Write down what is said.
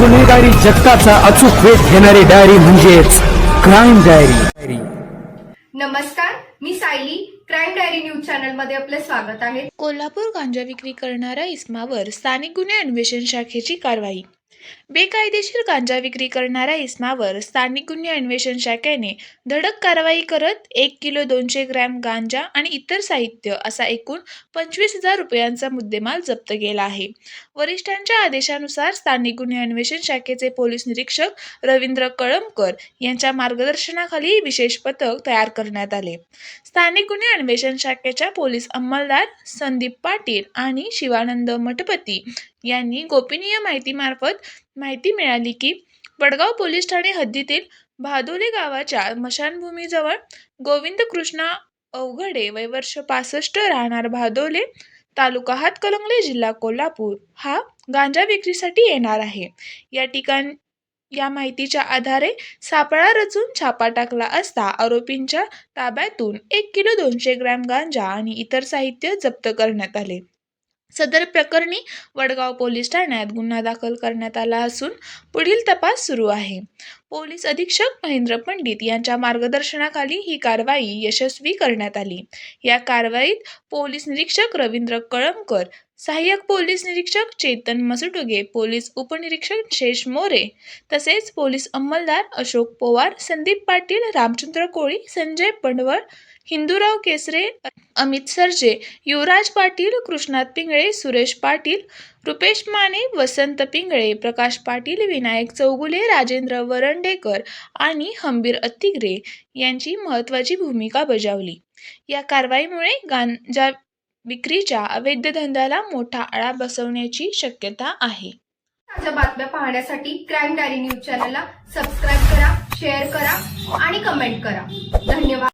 गुन्हेगारी जगताचा अचूक वेध घेणारी डायरी म्हणजेच क्राईम डायरी नमस्कार मी सायली. क्राईम डायरी न्यूज चॅनलमध्ये आपले स्वागत आहे. कोल्हापूर गांजा विक्री करणाऱ्या इस्मावर स्थानिक गुन्हे अन्वेषण शाखेची कारवाई. बेकायदेशीर गांजा विक्री करणाऱ्या इसमावर स्थानिक गुन्हे अन्वेषण शाखेने धडक कारवाई करत एक किलो दोनशे ग्रॅम गांजा आणि इतर साहित्य असा एकूण पंचवीस हजार रुपयांचा मुद्देमाल जप्त केला आहे. वरिष्ठांच्या आदेशानुसार स्थानिक गुन्हे अन्वेषण शाखेचे पोलीस निरीक्षक रवींद्र कळमकर यांच्या मार्गदर्शनाखाली विशेष पथक तयार करण्यात आले. स्थानिक गुन्हे अन्वेषण शाखेच्या पोलीस अंमलदार संदीप पाटील आणि शिवानंद मठपती यांनी गोपनीय माहितीमार्फत माहिती मिळाली की वडगाव पोलीस ठाणे हद्दीतील भादोले गावाच्या मशानभूमीजवळ गोविंद कृष्णा अवघडे वय वर्ष पासष्ट राहणार भादोले तालुका हातकलंगले जिल्हा कोल्हापूर हा गांजा विक्रीसाठी येणार आहे. या ठिकाण या माहितीच्या आधारे सापळा रचून छापा टाकला असता आरोपींच्या ताब्यातून एक किलो दोनशे ग्रॅम गांजा आणि इतर साहित्य जप्त करण्यात आले. सदर प्रकरणी वडगाव पोलीस ठाण्यात गुन्हा दाखल करण्यात आला असून पुढील तपास सुरू आहे. पोलीस अधीक्षक महेंद्र पंडित यांच्या मार्गदर्शनाखाली ही कारवाई यशस्वी करण्यात आली. या कारवाईत पोलीस निरीक्षक रवींद्र कळमकर सहाय्यक पोलीस निरीक्षक चेतन मसुटुगे पोलीस उपनिरीक्षक शेष मोरे तसेच पोलीस अंमलदार अशोक पवार संदीप पाटील रामचंद्र कोळी संजय पंडवळ हिंदूराव केसरे अमित सरजे युवराज पाटील कृष्णात पिंगळे सुरेश पाटील रुपेश माने वसंत पिंगळे प्रकाश पाटील विनायक चौगुले राजेंद्र वरंडेकर आणि हंबीर अतिग्रे यांची महत्त्वाची भूमिका बजावली. या कारवाईमुळे गांजा विक्रीच्या अवैध धंद्याला मोठा आळा बसवण्याची शक्यता आहे. ताज्या बातम्या पाहण्यासाठी क्राईम डायरी न्यूज चॅनलला सबस्क्राईब करा शेअर करा आणि कमेंट करा. धन्यवाद.